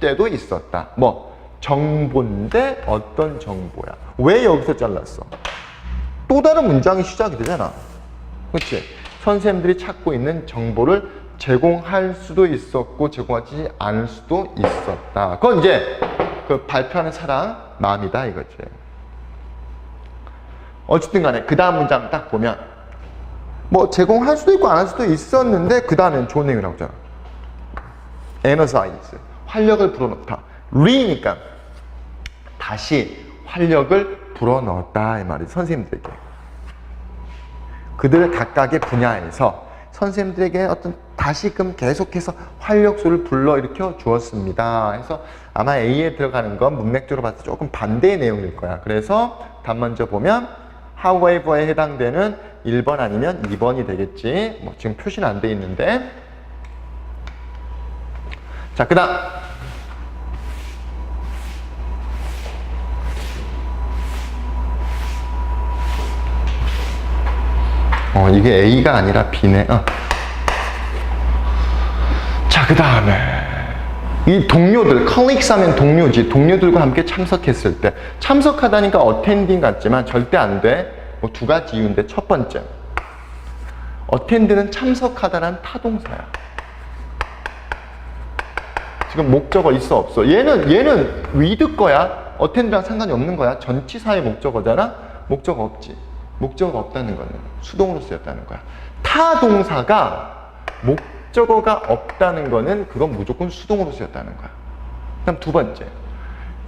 때도 있었다. 뭐 정보인데 어떤 정보야? 왜 여기서 잘랐어? 또 다른 문장이 시작이 되잖아. 그렇지? 선생님들이 찾고 있는 정보를 제공할 수도 있었고 제공하지 않을 수도 있었다. 그건 이제 그 발표하는 사람 마음이다 이거지. 어쨌든 간에 그 다음 문장 딱 보면 뭐 제공할 수도 있고 안 할 수도 있었는데 그 다음엔 좋은 내용이 나오잖아. Energize 활력을 불어넣다. re니까 다시 활력을 불어넣었다 이 말이 선생님들에게 그들 각각의 분야에서 선생님들에게 어떤 다시금 계속해서 활력소를 불러일으켜 주었습니다. 그래서 아마 A에 들어가는 건 문맥적으로 봤을 때 조금 반대의 내용일 거야. 그래서 답 먼저 보면 however에 해당되는 1번 아니면 2번이 되겠지. 뭐 지금 표시는 안 돼 있는데. 자, 그 다음. 어, 이게 A가 아니라 B네. 어. 자, 그 다음에. 이 동료들, 컬릭스 하면 동료지. 동료들과 함께 참석했을 때. 참석하다니까 어텐딩 같지만 절대 안 돼. 뭐 두 가지 이유인데, 첫 번째. 어텐드는 참석하다란 타동사야. 지금 목적어 있어 없어? 얘는 얘는 위드 거야. 어텐드랑 상관이 없는 거야. 전치사의 목적어잖아. 목적어 없지. 목적어가 없다는 거는 수동으로 쓰였다는 거야. 타 동사가 목적어가 없다는 거는 그건 무조건 수동으로 쓰였다는 거야. 그다음 두 번째.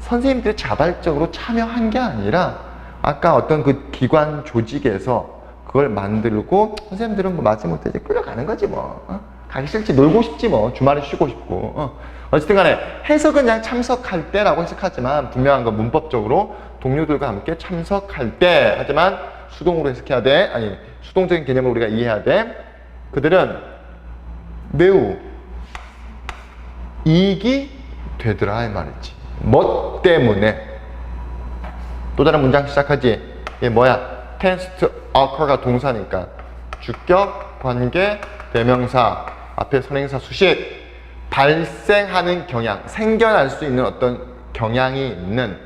선생님들이 자발적으로 참여한 게 아니라 아까 어떤 그 기관 조직에서 그걸 만들고 선생님들은 뭐 마지못해 이제 끌려가는 거지 뭐. 어? 가기 싫지 놀고 싶지 뭐 주말에 쉬고 싶고 어. 어쨌든 간에 해석은 그냥 참석할 때라고 해석하지만 분명한 건 문법적으로 동료들과 함께 참석할 때 하지만 수동으로 해석해야 돼. 아니 수동적인 개념을 우리가 이해해야 돼. 그들은 매우 이익이 되더라 이 말이지. 뭐 때문에? 또 다른 문장 시작하지. 이게 뭐야? tense to occur가 동사니까. 주격 관계 대명사 앞에 선행사 수식 발생하는 경향, 생겨날 수 있는 어떤 경향이 있는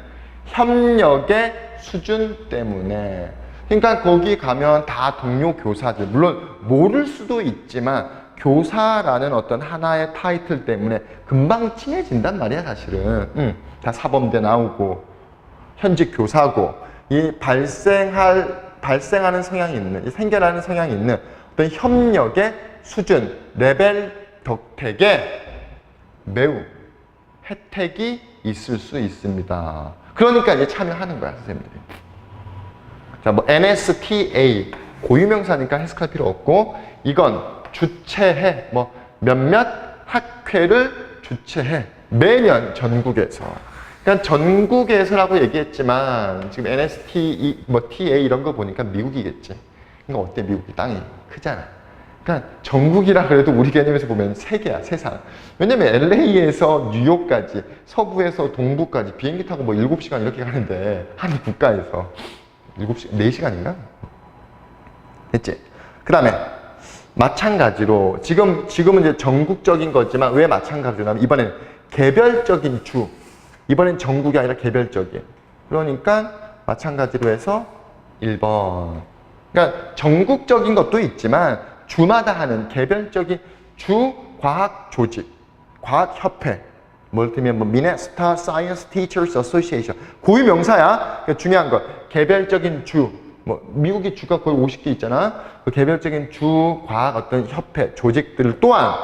협력의 수준 때문에. 그러니까 거기 가면 다 동료 교사들 물론 모를 수도 있지만 교사라는 어떤 하나의 타이틀 때문에 금방 친해진단 말이야 사실은. 응, 다 사범대 나오고 현직 교사고 이 발생할 발생하는 성향이 있는 이 생겨나는 성향이 있는 어떤 협력의 수준 레벨 덕택에 매우 혜택이 있을 수 있습니다. 그러니까 이제 참여하는 거야, 선생님들이. 자, 뭐 NSTA 고유명사니까 해석할 필요 없고 이건 주최해 뭐 몇몇 학회를 주최해 매년 전국에서 그러니까 전국에서라고 얘기했지만 지금 NST 뭐 TA 이런 거 보니까 미국이겠지. 그러니까 어때 미국이 땅이 크잖아. 그러니까 전국이라 그래도 우리 개념에서 보면 세계야 세상. 왜냐면 LA에서 뉴욕까지 서부에서 동부까지 비행기 타고 뭐 7시간 이렇게 가는데 한 국가에서 7시 4시간인가? 됐지? 그 다음에 마찬가지로 지금 지금은 이제 전국적인 거지만 왜 마찬가지냐면 이번엔 개별적인 주 이번엔 전국이 아니라 개별적인 그러니까 마찬가지로 해서 1번 그러니까 전국적인 것도 있지만 주마다 하는 개별적인 주 과학 조직, 과학 협회, 뭘 들면 뭐 미네스타 사이언스 티처스 어소시에이션 고유 명사야. 그러니까 중요한 거 개별적인 주. 뭐 미국의 주가 거의 50개 있잖아. 그 개별적인 주 과학 어떤 협회 조직들 또한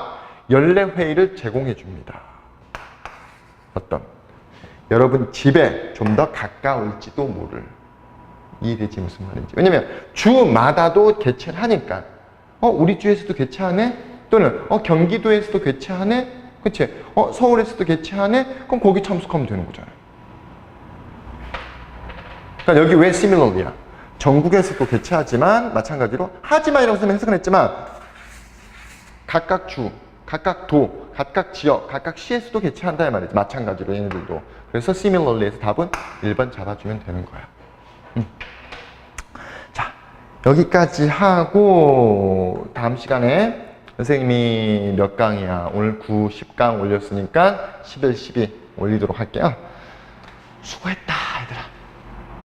연례 회의를 제공해 줍니다. 어떤 여러분 집에 좀 더 가까울지도 모를 이해되지 무슨 말인지. 왜냐면 주마다도 개최를 하니까. 어, 우리 주에서도 개최하네? 또는, 어, 경기도에서도 개최하네? 그치? 어, 서울에서도 개최하네? 그럼 거기 참석하면 되는 거잖아요. 그러니까 여기 왜 similarly야? 전국에서도 개최하지만, 마찬가지로, 하지만 이라고 쓰면 해석은 했지만, 각각 주, 각각 도, 각각 지역, 각각 시에서도 개최한다 이 말이지. 마찬가지로 얘네들도. 그래서 similarly에서 답은 1번 잡아주면 되는 거야. 자, 여기까지 하고 다음 시간에 선생님이 몇 강이야? 오늘 9, 10강 올렸으니까 11, 12 올리도록 할게요. 수고했다.